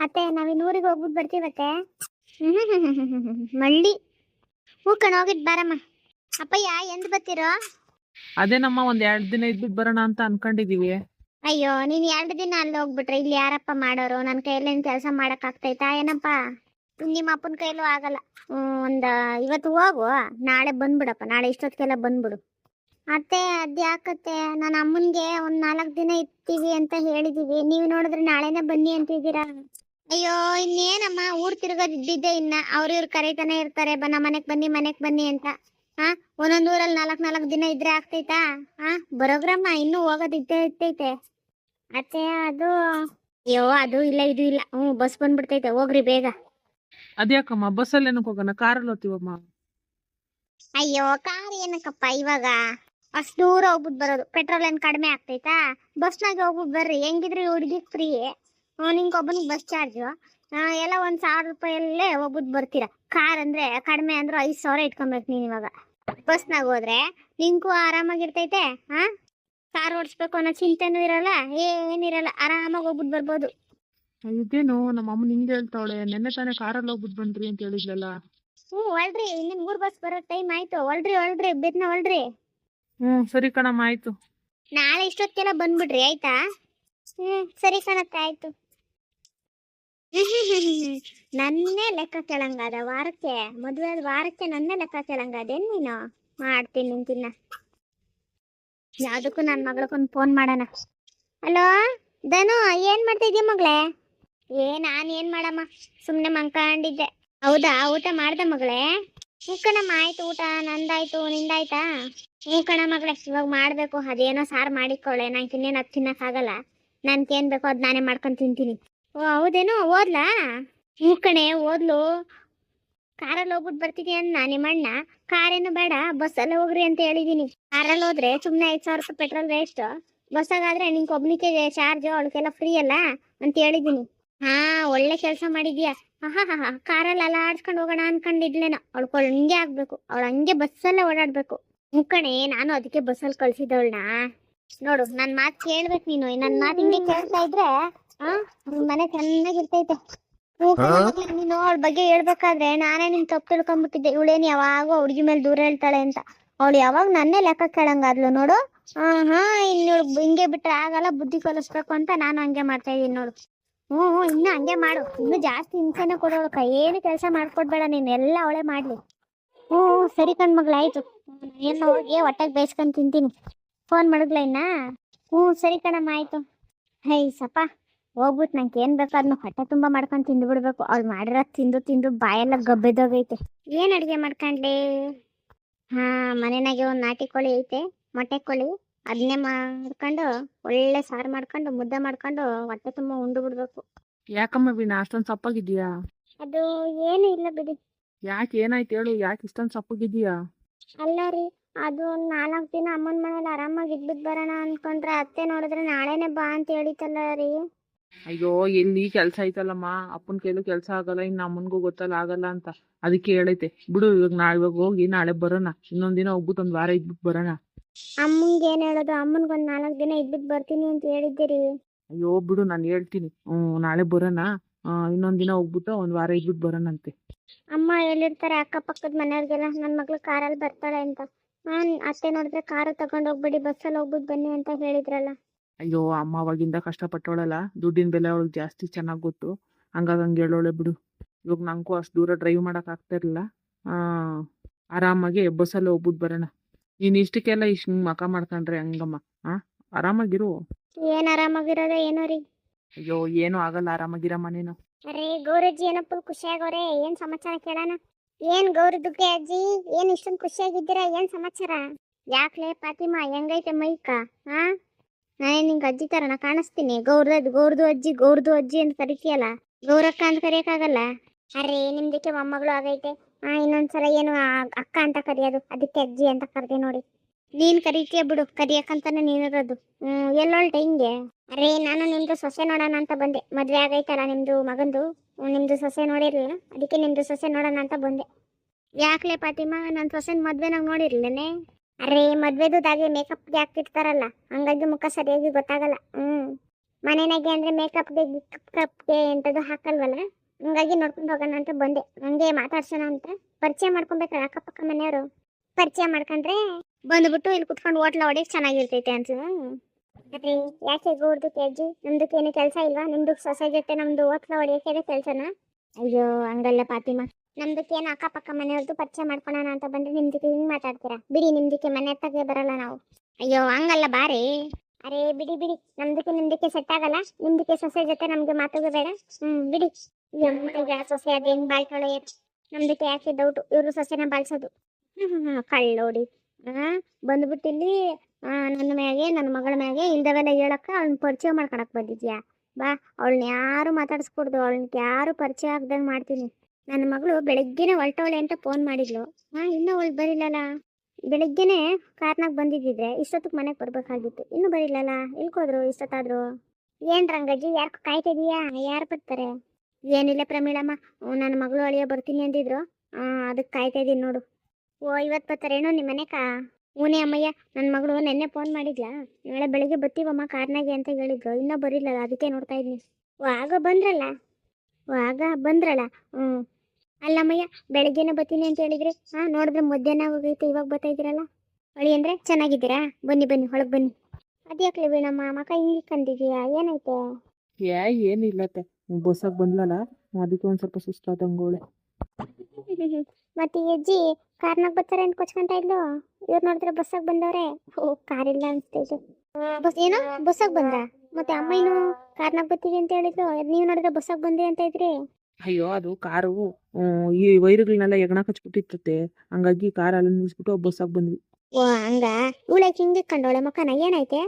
ಅತ್ತೆ ನಾವಿನ್ ಊರಿಗೆ ಹೋಗ್ಬಿಟ್ ಬರ್ತೀವತ್ತೆ ಮಳ್ಳಿ. ಹೂ ಕಣ ಹೋಗಿದ್ ಬಾರಮ್ಮ. ಅಪ್ಪಯ್ಯ ಎಂದ್ ಬತ್ತಿರೋ ಅದೇನಮ್ಮ ಒಂದ್ ಎರಡ್ ದಿನ ಇದ್ಬಿಟ್ ಬರೋಣ ಅಂತ ಅನ್ಕೊಂಡಿದೀವಿ. ಅಯ್ಯೋ ನೀನ್ ಎರಡ್ ದಿನ ಅಲ್ಲಿ ಹೋಗ್ಬಿಟ್ರೆ ಇಲ್ಲಿ ಯಾರಪ್ಪ ಮಾಡೋರು? ನನ್ ಕೈಯಲ್ಲಿ ಕೆಲಸ ಮಾಡಕ್ ಆಗ್ತೈತಾ? ಏನಪ್ಪ? ನಿಮ್ಮ ಅಪ್ಪನ ಕೈಲೂ ಆಗಲ್ಲ. ಒಂದ ಇವತ್ತು ಹೋಗು. ನಾಳೆ ಬಂದ್ಬಿಡಪ್ಪ. ನಾಳೆ ಇಷ್ಟೊತ್ತಿಗೆಲ್ಲ ಬಂದ್ಬಿಡು. ಅತ್ತೆ ಅದ್ಯಾಕತ್ತೆ ನನ್ನ ಅಮ್ಮನ್ಗೆ ಒಂದ್ ನಾಲ್ಕ್ ದಿನ ಇರ್ತೀವಿ ಅಂತ ಹೇಳಿದೀವಿ. ನೀವು ನೋಡಿದ್ರೆ ನಾಳೆನೆ ಬನ್ನಿ ಅಂತಿದ್ದೀರಾ? ಅಯ್ಯೋ ಇನ್ನೇನಮ್ಮ? ಊರ್ ತಿರ್ಗದ್ ಇದ್ದಿದ್ದೆ ಇನ್ನ. ಅವ್ರ ಇವ್ರು ಕರೀತಾನೆ ಇರ್ತಾರೆ. ಬ ನಮ್ಮ ಮನೆಗ್ ಬನ್ನಿ ಮನೆಗ್ ಬನ್ನಿ ಅಂತ. ಹಾ ಒಂದೊಂದ್ ಊರಲ್ಲಿ ನಾಲ್ಕ್ ನಾಲ್ಕ್ ದಿನ ಇದ್ರೆ ಆಗ್ತೈತಾ? ಹಾ ಬರೋಗ್ರಮ್ಮ ಇನ್ನೂ ಹೋಗೋದ್ ಇದ್ದೇ ಇರ್ತೈತೆ. ಅತ್ತೆ ಅದು ಅಯ್ಯೋ ಅದು ಇಲ್ಲ ಇದು ಇಲ್ಲ. ಹ್ಞೂ ಬಸ್ ಬಂದ್ಬಿಡ್ತೈತೆ. ಹೋಗ್ರಿ ಬೇಗ. ಅದ್ಯಾಕಮ್ಮ? ಬಸ್ಸಲ್ಲಿ ಏನಕ್ಕೆ ಹೋಗೋಣ? ಕಾರಲ್ಲಿ ಹೋಗ್ತೀವಮ್ಮ? ಅಯ್ಯೋ ಕಾರ್ ಏನಕ್ಕಪ್ಪ ಇವಾಗ? ಅಷ್ಟು ದೂರ ಹೋಗ್ಬಿಟ್ಟು ಬರೋದು. ಪೆಟ್ರೋಲ್ ಏನ್ ಕಡಿಮೆ ಆಗ್ತೈತಾ? ಬಸ್ನಾಗ ಹೋಗ್ಬಿಟ್ಟು ಬರ್ರಿ. ಹೆಂಗಿದ್ರಿ ಹುಡುಗಿ ಫ್ರೀ ನಿಂಗೆ ಒಬ್ಬನಿಗೆ ಬಸ್ ಚಾರ್ಜು ಎಲ್ಲ ಒಂದ್ ಸಾವಿರ ರೂಪಾಯಲ್ಲೇ ಒಬ್ಬದ್ ಬರ್ತೀರಾ. ಕಾರ್ ಅಂದ್ರೆ ಕಡಿಮೆ ಅಂದ್ರೆ ಐದು ಸಾವಿರ ಇಟ್ಕೊಬೇಕು ನೀನ್ ಇವಾಗ. ಬಸ್ನಾಗ ಹೋದ್ರೆ ನಿಂಗೂ ಆರಾಮಾಗಿರ್ತೈತೆ ಹಾ? ಕಾರ್ ಓಡಿಸ್ಬೇಕು ಅನ್ನೋ ಚಿಂತೆನೂ ಇರಲ್ಲ ಏನಿರಲ್ಲ ಆರಾಮಾಗಿ ಹೋಗ್ಬಿಟ್ಟು ಬರ್ಬೋದು. ಇದೇನು? ನಮ್ಮ ಅಮ್ಮ ಹಿಂಗೆ ಹೇಳ್ತಾವಳೆ ನೆನ್ನೆ ತಾನೇ ಕಾರಲ್ಲಿ ಹೋಗ್ಬಿಟ್ಟು ಬಂದ್ರಿ ಅಂತ ಹೇಳಿದ್ಲಲ್ಲ. ಹ್ಞೂ ಒಳ್ರಿ ಇನ್ನೇನು ಮೂರು ಬಸ್ ಬರೋ ಟೈಮ್ ಆಯ್ತು. ಒಳ್ರಿ ಒಳ್ರಿ ಬಿದ್ನ ಒಳ್ರಿ ಹ್ಮ್ ಸರಿ ಕಣಮ್ಮ ಆಯ್ತು. ನಾಳೆ ಇಷ್ಟೊತ್ತಿಗೆಲ್ಲ ಬಂದ್ಬಿಡ್ರಿ ಆಯ್ತಾ? ಹ್ಮ್ ಸರಿ ಕಣತ್ತೆ ಆಯ್ತು. ನನ್ನೇ ಲೆಕ್ಕ ಕೇಳಂಗಾದ ವಾರಕ್ಕೆ, ಮದುವೆ ವಾರಕ್ಕೆ ನನ್ನೇ ಲೆಕ್ಕ ಕೇಳಂಗಾದೇನ್ ನೀನು? ಮಾಡ್ತೀನಿ, ನಿಂತಿನ್ನ. ಯಾವ್ದಕ್ಕೂ ನನ್ ಮಗಳಕ್ಕೊಂದು ಫೋನ್ ಮಾಡೋಣ. ಹಲೋ ದನು ಏನ್ ಮಾಡ್ತಾ ಇದೀಯ ಮಗಳೇ? ಏ, ನಾನು ಏನ್ ಮಾಡಮ್ಮ? ಸುಮ್ನೆ ಮಂಕೊಂಡಿದ್ದೆ ಹೌದಾ? ಊಟ ಮಾಡ್ದ ಮಗಳೇ? ಹೂಕಣಮ್ಮ ಕಣಮ್ಮ, ಆಯ್ತು ಊಟ. ನಂದಾಯ್ತು, ನಿಂದಾಯ್ತಾ? ಹೂಕಣ ಕಣ ಮಗಳೇ, ಇವಾಗ ಮಾಡ್ಬೇಕು. ಅದೇನೋ ಸಾರು ಮಾಡಿಕೊಳ್ಳೆ. ನಂಗೆ ಇನ್ನೇನು ಅದು ತಿನ್ನಕ್ಕಾಗಲ್ಲ. ನನ್ಗೆ ಏನ್ ಬೇಕೋ ಅದ್ ನಾನೇ ಮಾಡ್ಕೊಂಡು ತಿಂತೀನಿ. ಓ, ಹೌದೇನೋ? ಓದ್ಲಾ? ಹ್ಞೂ ಕಣೆ, ಓದ್ಲು. ಕಾರಲ್ಲಿ ಹೋಗ್ಬಿಟ್ಟು ಬರ್ತೀನಿ ಅನ್ನ ನಿಮ್ಮಣ್ಣ ಕಾರೇನು ಬೇಡ, ಬಸ್ಸಲ್ಲಿ ಹೋಗ್ರಿ ಅಂತ ಹೇಳಿದೀನಿ. ಕಾರಲ್ಲಿ ಹೋದ್ರೆ ಸುಮ್ಮನೆ ಐದು ಸಾವಿರ ರೂಪಾಯಿ ಪೆಟ್ರೋಲ್ ವೇಸ್ಟ್. ಬಸ್ಸಾಗಾದ್ರೆ ನಿಂಗೆ ಒಬ್ನಿಗೆ ಚಾರ್ಜ್, ಅವಳಿಗೆಲ್ಲ ಫ್ರೀ ಅಲ್ಲ ಅಂತ ಹೇಳಿದೀನಿ. ಹಾ, ಒಳ್ಳೆ ಕೆಲಸ ಮಾಡಿದ್ಯಾ? ಹಾ ಹಾ ಹಾ ಕಾರಲ್ಲಿ ಅಲ್ಲ ಆಡ್ಸ್ಕೊಂಡು ಹೋಗೋಣ ಅನ್ಕೊಂಡಿದ್ಲೇನೋ. ಅವಳು ಹಂಗೆ ಆಗ್ಬೇಕು. ಅವಳು ಹಂಗೆ ಬಸ್ಸಲ್ಲೇ ಓಡಾಡ್ಬೇಕು. ಮುಕ್ಕಣೆ ನಾನು ಅದಕ್ಕೆ ಬಸ್ಸಲ್ಲಿ ಕಳ್ಸಿದವಳನ್ನ ನೋಡು ನನ್ನ ಮಾತು ಕೇಳ್ಬೇಕು ನೀನು. ನನ್ನ ಮಾತು ಹಿಂಗೆ ಕೇಳ್ತಾ ಇದ್ರೆ ಆ ಮನೆ ಚೆನ್ನಾಗಿರ್ತೈತೆ ನೀನು ಅವಳ ಬಗ್ಗೆ ಹೇಳ್ಬೇಕಾದ್ರೆ ನಾನೇ ನಿನ್ ತಪ್ಪು ತಿಳ್ಕೊಂಡ್ಬಿಟ್ಟಿದ್ದೆ ಇವಳೇನು ಯಾವಾಗ ಹುಡುಗಿ ಮೇಲೆ ದೂರ ಹೇಳ್ತಾಳೆ ಅಂತ. ಅವಳು ಯಾವಾಗ ನನ್ನೇ ಲೆಕ್ಕ ಕೇಳಂಗಾದ್ಲು ನೋಡು. ಹಾ ಹಾ ಇನ್ನು ಹಿಂಗೆ ಬಿಟ್ರೆ ಆಗಲ್ಲ ಬುದ್ಧಿ ಕಲಿಸ್ಬೇಕು ಅಂತ ನಾನು ಹಂಗೆ ಮಾಡ್ತಾ ಇದೀನಿ ನೋಡು. ಹ್ಮ್ ಇನ್ನು ಹಂಗೆ ಮಾಡು. ಇನ್ನು ಜಾಸ್ತಿ ಹಿಂಸೆನ ಕೊಡೋಳು ಏನು ಕೆಲಸ ಮಾಡ್ಕೊಡ್ಬೇಡ ನೀನ್ ಎಲ್ಲ ಅವಳೇ ಮಾಡ್ಲಿ. ಹ್ಮ್ ಹ್ಞೂ, ಸರಿ ಕಣ್ ಮಗ್ಳು ಆಯ್ತು. ಏನು ಹೋಗಿ ಹೊಟ್ಟೆಗೆ ಬೇಯಿಸ್ಕೊಂಡು ತಿಂತೀನಿ. ಫೋನ್ ಮಾಡಿದ್ಲ ಇನ್ನ? ಹ್ಞೂ ಸರಿ ಕಣಮ್ಮ ಆಯ್ತು. ಹೈ ಸಪ್ಪ ಹೋಗ್ಬಿಟ್ಟು ನಂಗೆ ಏನು ಬೇಕು ಅದನ್ನ ಹೊಟ್ಟೆ ತುಂಬಾ ಮಾಡ್ಕೊಂಡು ತಿಂದು ಬಿಡ್ಬೇಕು ಅವ್ಳು ಮಾಡಿರೋ ತಿಂದು ತಿಂದು ಬಾಯೆಲ್ಲ ಗಬ್ಬೆದೋಗೈತೆ. ಏನು ಅಡುಗೆ ಮಾಡ್ಕೊಂಡ್ಲಿ? ಹಾ ಮನೆನಾಗೆ ಒಂದು ನಾಟಿ ಕೋಳಿ ಐತೆ ಮೊಟ್ಟೆ ಕೋಳಿ. ಅದನ್ನೇ ಮಾಡ್ಕೊಂಡು ಒಳ್ಳೆ ಸಾರ್ ಮಾಡ್ಕೊಂಡು ಮುದ್ದೆ ಮಾಡ್ಕೊಂಡು ಹೊಟ್ಟೆ ತುಂಬಾ ಉಂಡು ಬಿಡ್ಬೇಕು ಯಾಕಮ್ಮ ವೀಣಾ ಅಷ್ಟೊಂದು ಸಪ್ಪಾಗಿದ್ಯಾ ಅದು ಏನು ಇಲ್ಲ ಬಿಡಿ. ಯಾಕೆ ಏನಾಯ್ತು ಹೇಳು ಯಾಕೆ ಇಷ್ಟೊಂದ್ ಸಪ್ಪಗಿದ್ಯಾ ಅಲ್ಲ ರೀ ಅದು ಒಂದು ನಾಲ್ಕು ದಿನ ಅಮ್ಮನ ಮನೇಲಿ ಆರಾಮಾಗಿ ಇದ್ಬಿಟ್ಟು ಬರೋಣ ಅನ್ಕೊಂಡ್ರೆ ಅತ್ತೆ ನೋಡಿದ್ರೆ ನಾಳೆನೆ ಬಾ ಅಂತ ಹೇಳಿತಲ್ಲ ರೀ. ಅಯ್ಯೋ ಎಲ್ಲಿ ಕೆಲಸ ಐತಲ್ಲಮ್ಮ ಅಪ್ಪನ ಕೈಲೂ ಕೆಲಸ ಆಗಲ್ಲ ಇನ್ನು ಅಮ್ಮನಿಗೂ ಗೊತ್ತಲ್ಲ ಆಗಲ್ಲ ಅಂತ. ಅದಕ್ಕೆ ಹೇಳೈತೆ ಬಿಡು ಇವಾಗ ನಾ ಇವಾಗ ಹೋಗಿ ನಾಳೆ ಬರೋಣ ಇನ್ನೊಂದ್ ದಿನ ಹೋಗ್ಬಿಟ್ಟು ಒಂದ್ ವಾರ ಇದ್ಬಿಟ್ಟು ಬರೋಣ. ಅಮ್ಮಂಗೆ ಏನು ಹೇಳೋದು? ಅಮ್ಮನಿಗೆ ಒಂದು ನಾಲ್ಕು ದಿನ ಇದ್ಬಿಟ್ಟು ಬರ್ತೀನಿ ಅಂತ ಹೇಳಿದ್ದೀರಿ. ಅಯ್ಯೋ ಬಿಡು ನಾನು ಹೇಳ್ತೀನಿ. ಹ್ಮ್ ನಾಳೆ ಬರೋಣ ಇನ್ನೊಂದ್ ದಿನ ಹೋಗ್ಬಿಟ್ಟು ಒಂದ್ ವಾರ ಇದ್ಬಿಟ್ಟು ಬರೋಣಂತೆ. ಅಮ್ಮ ಹೇಳಿರ್ತಾರೆ ಅಕ್ಕಪಕ್ಕದ ಮನೆಯವ್ರಿಗೆಲ್ಲ ನನ್ನ ಮಗಳು ಕಾರಲ್ಲಿ ಬರ್ತಾಳೆ ಅಂತ. ನಾನು ಅತ್ತೆ ನೋಡಿದ್ರೆ ಕಾರು ತಗೊಂಡು ಹೋಗ್ಬಿಡಿ ಬಸ್ಸಲ್ಲಿ ಹೋಗ್ಬಿಟ್ಟು ಬನ್ನಿ ಅಂತ ಹೇಳಿದ್ರಲ್ಲ. ಅಯ್ಯೋ ಅಮ್ಮ ಅವಾಗಿಂದ ಕಷ್ಟಪಟ್ಟವಳಲ್ಲ ದುಡ್ಡಿನ ಬೆಲೆ ಅವಳಿಗೆ ಜಾಸ್ತಿ ಚೆನ್ನಾಗಿ ಗೊತ್ತು. ಹಂಗಾಗಿ ಹಂಗೆ ಹೇಳೋಳೆ ಬಿಡು. ಇವಾಗ ನಂಗೂ ಅಷ್ಟು ದೂರ ಡ್ರೈವ್ ಮಾಡಕ್ ಆಗ್ತಾ ಇರಲಿಲ್ಲ. ಆರಾಮಾಗಿ ಬಸ್ಸಲ್ಲಿ ಹೋಗ್ಬಿಟ್ಟು ಬರೋಣ. ನೀನು ಇಷ್ಟಕ್ಕೆಲ್ಲ ಇಷ್ಟು ಮಕ ಮಾಡ್ಕೊಂಡ್ರೆ ಹಂಗಮ್ಮ ಆ? ಆರಾಮಾಗಿರು? ಏನು ಆರಾಮಾಗಿರೋದ ಏನೋ ರೀ? ಅಯ್ಯೋ ಏನೂ ಆಗಲ್ಲ ಆರಾಮಾಗಿರಮ್ಮ ನೀನು. ಅರೇ ಗೌರಜ್ಜಿ ಏನೋ ಫುಲ್ ಖುಷಿಯಾಗವ್ರೆ ಏನ್ ಸಮಾಚಾರ ಕೇಳೋಣ? ಏನ್ ಗೌರ ಅಜ್ಜಿ ಏನ್ ಇಷ್ಟೊಂದು ಖುಷಿಯಾಗಿದ್ದೀರಾ ಏನ್ ಸಮಾಚಾರ? ಯಾಕ್ಲೆ ಫಾತಿಮಾ ಹೆಂಗೈತೆ ಮೈಕ ಹಾ ನಾನೇ ನಿಂಗೆ ಅಜ್ಜಿ ತರನ ಕಾಣಿಸ್ತೀನಿ. ಗೌರ್ದು ಗೌರ್ದು ಅಜ್ಜಿ ಗೌರ್ದು ಅಜ್ಜಿ ಅಂತ ಕರಿತೀಯಲ್ಲ? ಗೌರಕ್ಕ ಅಂತ ಕರಿಯಕ್ಕಾಗಲ್ಲ? ಅರೆ, ನಿಮ್ದಕ್ಕೆ ಮೊಮ್ಮಗಳು ಆಗೈತೆ. ಆ, ಇನ್ನೊಂದ್ಸಲ ಏನು ಅಕ್ಕ ಅಂತ ಕರಿಯೋದು, ಅದಕ್ಕೆ ಅಜ್ಜಿ ಅಂತ ಕರ್ದೆ ನೋಡಿ. ನೀನ್ ಕರಿತೀಯ ಬಿಡು ಕರಿಯಕ್ಕಂತಾನೆ ನೀನಿರೋದು ಹ್ಮ್, ಎಲ್ಲೊಳ್ಟೆ ಹಿಂಗೆ? ಅರೆ, ನಾನು ನಿಮ್ದು ಸೊಸೆ ನೋಡೋಣ ಅಂತ ಬಂದೆ. ಮದ್ವೆ ಆಗೈತಲ್ಲ ನಿಮ್ದು ಮಗಂದು? ನಿಮ್ದು ಸೊಸೆ ನೋಡಿರ್ಲಿಲ್ಲ? ಅದಕ್ಕೆ ನಿಮ್ದು ಸೊಸೆ ನೋಡೋಣ ಅಂತ ಬಂದೆ. ಯಾಕ್ಲೆ ಪಾತಿಮಾ ನನ್ನ ಸೊಸೆನ ನಂಗೆ ನೋಡಿರ್ಲೇನೆ ಅರೆ ಮೇಕಪ್ ಮೇಕಪ್ಗೆ ಹಾಕ್ತಿರ್ತಾರಲ್ಲ, ಹಂಗಾಗಿ ಮುಖ ಸರಿಯಾಗಿ ಗೊತ್ತಾಗಲ್ಲ. ಹ್ಮ್. ಮನೆನಾಗೆ ಅಂದ್ರೆ ಮೇಕಪ್ಗೆ ಕಪ್ಗೆ ಎಂಥದ್ದು ಹಾಕಲ್ವಲ್ಲ? ಹಂಗಾಗಿ ನೋಡ್ಕೊಂಡು ಹೋಗೋಣ ಅಂತ ಬಂದೆ. ಹಂಗೆ ಮಾತಾಡ್ಸೋಣ ಅಂತ. ಪರಿಚಯ ಮಾಡ್ಕೊಬೇಕಲ್ಲ ಅಕ್ಕಪಕ್ಕ ಮನೆಯವರು? ಪರಿಚಯ ಮಾಡ್ಕೊಂಡ್ರೆ ಬಂದ್ಬಿಟ್ಟು ಇಲ್ಲಿ ಕುತ್ಕೊಂಡು ಹೋಟ್ಲ ಹೊಡಿಯಕ್ ಚೆನ್ನಾಗಿರ್ತೈತೆ ಅಂತ. ಅದೇ, ಯಾಕೆ ಗೂಡ್ದು ಕೆಜಿ? ನಮ್ದಕ್ಕೆ ಏನು ಕೆಲಸ ಇಲ್ವಾ? ನಿಮ್ದು ಸೊಸೆ ಜೊತೆ ನಮ್ದು ಹೋಟ್ಲ ಹೊಡಿಯೋಕೆ ಕೆಲಸನ? ಅಯ್ಯೋ, ಹಂಗಲ್ಲ ಪಾತಿಮಾ. ನಮ್ದಕ್ಕೆ ಏನು ಅಕ್ಕಪಕ್ಕ ಮನೆಯವ್ರದ್ದು ಪರಿಚಯ ಮಾಡ್ಕೊಳೋಣ ಅಂತ ಬಂದ್ರೆ ನಿಮ್ದಕ್ಕೆ ಹಿಂಗ್ ಮಾತಾಡ್ತೀರಾ? ಬಿಡಿ ನಿಮ್ದಕ್ಕೆ ಮನೆ ಹತ್ತಾಗೆ ಬರಲ್ಲ ನಾವು. ಅಯ್ಯೋ ಹಂಗಲ್ಲ ಬಾರಿ. ಅರೆ ಬಿಡಿ ಬಿಡಿ. ನಮ್ದಕ್ಕೆ ನಿಮ್ದಕ್ಕೆ ಸೆಟ್ ಆಗಲ್ಲ. ನಿಮ್ದಕ್ಕೆ ಸೊಸೆ ಜೊತೆ ನಮ್ಗೆ ಮಾತುಗೆ ಬೇಡ. ಹ್ಮ್ ಬಿಡಿ. ಸೊಸೆ ಅದ್ ಹೆಂಗ್ ಬಾಳ್ತಾಳೆ. ನಮ್ದಕ್ಕೆ ಯಾಕೆ ಡೌಟ್ ಇವ್ರು ಸೊಸೆನ ಬಾಳ್ಸೋದು. ಹ್ಮ್ ಕಳ್ಳೋಡಿ ಆ ಬಂದ್ಬಿಟ್ಟಿಲ್ಲಿ ನನ್ನ ಮ್ಯಾಗೆ ನನ್ನ ಮಗಳ ಮ್ಯಾಗೆ ಇಲ್ದವೆಲ್ಲ ಹೇಳಕ್ಕ ಅವ್ನ ಪರಿಚಯ ಮಾಡ್ಕೊಳಕ್ ಬಂದಿದ್ಯಾ? ಬಾ ಅವಳನ್ನ ಯಾರು ಮಾತಾಡ್ಸ್ಕೊಡ್ದು? ಅವಳನ್ನ ಯಾರು ಪರಿಚಯ ಆಗ್ದಂಗ್ ಮಾಡ್ತೀನಿ? ನನ್ನ ಮಗಳು ಬೆಳಗ್ಗೆನೆ ಹೊರಟವಳೆ ಅಂತ ಫೋನ್ ಮಾಡಿದ್ಲು. ಹಾ, ಇನ್ನೂ ಅವಳು ಬರಿಲ್ಲಲ್ಲ ಬೆಳಗ್ಗೆನೆ ಕಾರ್ನಾಗ ಬಂದಿದ್ದಿದ್ರೆ ಇಷ್ಟೊತ್ತಿಗೆ ಮನೆಗೆ ಬರ್ಬೇಕಾಗಿತ್ತು. ಇನ್ನೂ ಬರಿಲ್ಲಲ್ಲ ಇಲ್ಕೋದ್ರು ಇಷ್ಟೊತ್ತಾದ್ರು? ಏನ್ ರಂಗಜ್ಜಿ, ಯಾರು ಕಾಯ್ತಾ ಇದೀಯಾ ಯಾರು ಬರ್ತಾರೆ? ಏನಿಲ್ಲ ಪ್ರಮೀಳಮ್ಮ ನನ್ನ ಮಗಳು ಅಳಿಯ ಬರ್ತೀನಿ ಅಂದಿದ್ರು. ಅದಕ್ಕೆ ಕಾಯ್ತಾ ಇದೀನಿ ನೋಡು. ಓ ಇವತ್ತು ಬರ್ತಾರೇನೋ ನಿಮ್ಮ ಕಾ ಊನೇ ಅಮ್ಮಯ್ಯ ನನ್ನ ಮಗಳು ನೆನ್ನೆ ಫೋನ್ ಮಾಡಿದ್ಲಾ? ನಾಳೆ ಬೆಳಿಗ್ಗೆ ಬರ್ತೀವಮ್ಮ ಕಾರ್ನಾಗೆ ಅಂತ ಹೇಳಿದ್ರು. ಇನ್ನೂ ಬರಿಲ್ಲಲ್ಲ ಅದಕ್ಕೆ ನೋಡ್ತಾ ಇದ್ದೀನಿ ಓ, ಆಗ ಬಂದ್ರಲ್ಲ ಓ, ಆಗ ಬಂದ್ರಲ್ಲ ಹ್ಞೂ ಅಲ್ಲಮ್ಮಯ್ಯ ಬೆಳಗ್ಗೆನೆ ಬರ್ತೀನಿ ಅಂತ ಹೇಳಿದ್ರಿ ಹಾ ನೋಡಿದ್ರೆ ಮಧ್ಯಾಹ್ನ ಹೋಗೈತೆ ಇವಾಗ ಬರ್ತಾ ಇದ್ದೀರಲ್ಲ? ಅಳಿ ಅಂದ್ರೆ ಚೆನ್ನಾಗಿದ್ದೀರಾ? ಬನ್ನಿ ಬನ್ನಿ ಹೊಳಗ್ ಬನ್ನಿ. ಅದ್ಯಾಕ್ಲಿ ವೀಣಮ್ಮ ಮಕ್ಕ ಹಿಂಗೆ ಕಂದಿದೀಯಾ ಏನೈತೆ ಏ ಏನಿಲ್ಲತ್ತೆ ಬಸ್ಸಾಗ ಬಂದ್ಲಲ್ಲ ಅದಕ್ಕೆ ಒಂದ್ ಸ್ವಲ್ಪ ಸುಸ್ತಾದಂಗೋಳೆ ಮತ್ತೆ ಈ ಅಜ್ಜಿ ಕಾರ್ನಾಗ ಬರ್ತಾರೆ ಅಂತ ಕೊಚ್ಕೊಂತ ಇದ್ಲು? ಇವ್ರು ನೋಡಿದ್ರೆ ಬಸ್ಸಾಗ ಬಂದವ್ರೆ. ಓ ಕಾರ್ ಇಲ್ಲ ಅನ್ಸ್ತೈತೆ ಬಸ್ ಏನೋ? ಬಸ್ಸಾಗ ಬಂದ್ರ ಮತ್ತೆ ಅಮ್ಮಯ್ಯನು ಕಾರ್ನಾಗ ಬರ್ತೀವಿ ಅಂತ ಹೇಳಿದ್ರು ನೀವು ನೋಡಿದ್ರೆ ಬಸ್ಸಾಗ ಬಂದ್ರಿ ಅಂತ ಇದ್ರಿ. ಅಯ್ಯೋ ಅದು ಕಾರು ಈ ವೈರ್ಗಳನ್ನೆಲ್ಲ ಎಗಣ ಕಚ್ಬಿಟ್ಟಿರ್ತತೆ. ಹಂಗಾಗಿ ಕಾರ್ ಅಲ್ಲಿ ನಿಲ್ಸ್ಬಿಟ್ಟು ಬಸ್ಸಾಗ ಬಂದ್ವಿ. ಓ ಹಂಗ? ಇವಳೆ ಹಿಂಗೆ ಕಂಡೋಳೆ? ಮಕ್ಕನ ಏನೈತೆ?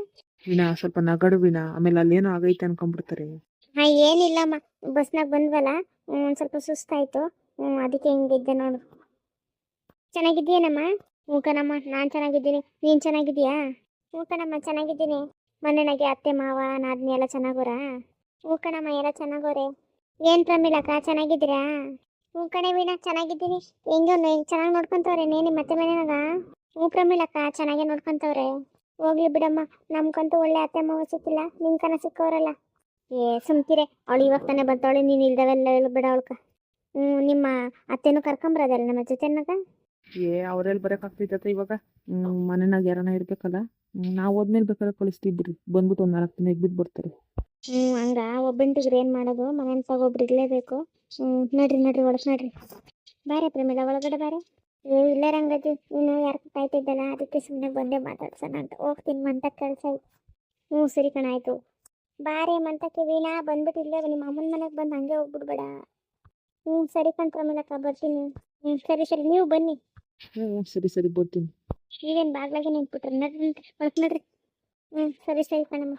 ವಿನಾ ಸ್ವಲ್ಪ ನಗಡು ವಿನಾ ಆಮೇಲೆ ಅಲ್ಲೇನೋ ಆಗೈತೆ ಅನ್ಕೊಂಡ್ಬಿಡ್ತಾರೆ ಹಾ ಏನಿಲ್ಲಮ್ಮ. ಬಸ್ನಾಗ ಬಂದ್ವಲ್ಲ? ಒಂದ್ ಸ್ವಲ್ಪ ಸುಸ್ತಾಯ್ತು. ಹ್ಮ್ ಅದಕ್ಕೆ ಹಿಂಗಿದ್ದೆ ನೋಡು. ಚೆನ್ನಾಗಿದ್ದೀಯನಮ್ಮ? ಹ್ಞೂ ಕಣಮ್ಮ ನಾನು ಚೆನ್ನಾಗಿದ್ದೀನಿ. ನೀನು ಚೆನ್ನಾಗಿದ್ದೀಯಾ? ಓಕನಮ್ಮ ಕಣಮ್ಮ ಚೆನ್ನಾಗಿದ್ದೀನಿ ಮನೆನಾಗೆ ಅತ್ತೆ ಮಾವ ನಾದ್ನಿ ಎಲ್ಲ ಚೆನ್ನಾಗೋರಾ? ಹ್ಞೂ ಕಣಮ್ಮ ಎಲ್ಲ ಚೆನ್ನಾಗೋರೆ? ಏನು ಪ್ರಮೀಳಕ್ಕ ಚೆನ್ನಾಗಿದ್ದೀರಾ? ಹ್ಞೂ ಕಣೆ ವೀಣಾ, ಚೆನ್ನಾಗಿದ್ದೀನಿ. ಹೆಂಗೋ ಚೆನ್ನಾಗಿ ನೋಡ್ಕೊಂತವ್ರೆ? ನೇನಿ ಮತ್ತೆ ಮನೆನಾಗ ಹ್ಞೂ ಪ್ರಮೀಳಕ್ಕ ಚೆನ್ನಾಗೇ ನೋಡ್ಕೊಂತವ್ರೆ. ಹೋಗ್ಲಿ ಬಿಡಮ್ಮ. ನಮ್ಕಂತೂ ಒಳ್ಳೆ ಅತ್ತೆ ಮಾವ ಸಿಕ್ಕಿಲ್ಲ ಕನ ಸಿಕ್ಕವ್ರಲ್ಲ ಏ, ಸುಮ್ಕಿರೆ. ಅವಳು ಇವಾಗ ತಾನೇ ಬರ್ತಾವಳೆ ನೀನು ಇಲ್ದವೆಲ್ಲ ಬಿಡ ಅವಳ್ಕ ಹ್ಞೂ ನಿಮ್ಮ ಅತ್ತೆನೂ ಕರ್ಕೊಂಬರೋದಲ್ಲ ನಮ್ಮ ಜೊತೆನಾಗ ಏ ಅವ್ರೆಲ್ಲಿ ಬರೋಕ್ಕಾಗ್ತೈತತ್ತೆ ಇವಾಗ? ಮನೆನಾಗ ಯಾರನ ಇರ್ಬೇಕಲ್ಲ? ನಾವು ಹೋದ್ಮೇಲೆ ಬೇಕಾದ್ರೆ ಕಳಿಸ್ತಿದ್ರಿ. ಬಂದ್ಬಿಟ್ಟು ಒಂದ್ ನಾಲ್ಕು ದಿನ ಇದ್ಬಿಟ್ಟು ಬರ್ತಾರೆ. ಹ್ಞೂ ಹಂಗ. ಒಬ್ಬಂಟಿಗ್ರಿ ಏನು ಮಾಡೋದು? ಮನೇನ ಒಬ್ರು ಇರಲೇಬೇಕು. ಹ್ಞೂ ನಡ್ರಿ ನಡ್ರಿ ಒಳಗೆ ನಡ್ರಿ. ಬಾರೆ ಪ್ರೇಮಿಲ ಒಳಗಡೆ ಬಾರೆ. ಏ ಇಲ್ಲೇ ರಂಗಜ್ಜಿ ನೀನು ಯಾರು ಕಾಯ್ತಿದ್ದಲ್ಲ ಅದಕ್ಕೆ ಸುಮ್ಮನೆ ಬಂದೆ ಮಾತಾಡ್ಸೋಣ ಅಂತ. ಹೋಗ್ತೀನಿ ಮಂತ ಕೆಲಸ ಹ್ಞೂ ಸರಿ ಕಣ ಆಯಿತು. ಬಾರೆ ಮಂತಕ್ಕೆ ವೀಣಾ ಬಂದ್ಬಿಟ್ಟು ಇಲ್ಲೇ ನಿಮ್ಮ ಅಮ್ಮನ ಮನೆಗೆ ಬಂದು ಹಂಗೆ ಹೋಗ್ಬಿಡ್ಬೇಡ. ಹ್ಞೂ ಸರಿ ಕಣ್ ಪ್ರಮಿಳಕ್ಕ ಬರ್ತೀನಿ. ಹ್ಞೂ ಸರಿ ಸರಿ ನೀವು ಬನ್ನಿ. ಹ್ಞೂ ಸರಿ ಸರಿ ಬರ್ತೀನಿ. ನೀವೇನು ಬಾಗ್ಲಾಗೆ ನಿಂತ್ಬಿಟ್ರಿ? ನಡ್ರಿ ಒಳಗೆ ನಡ್ರಿ. ಹ್ಞೂ ಸರಿ ಸರಿ ಕಣಮ್ಮ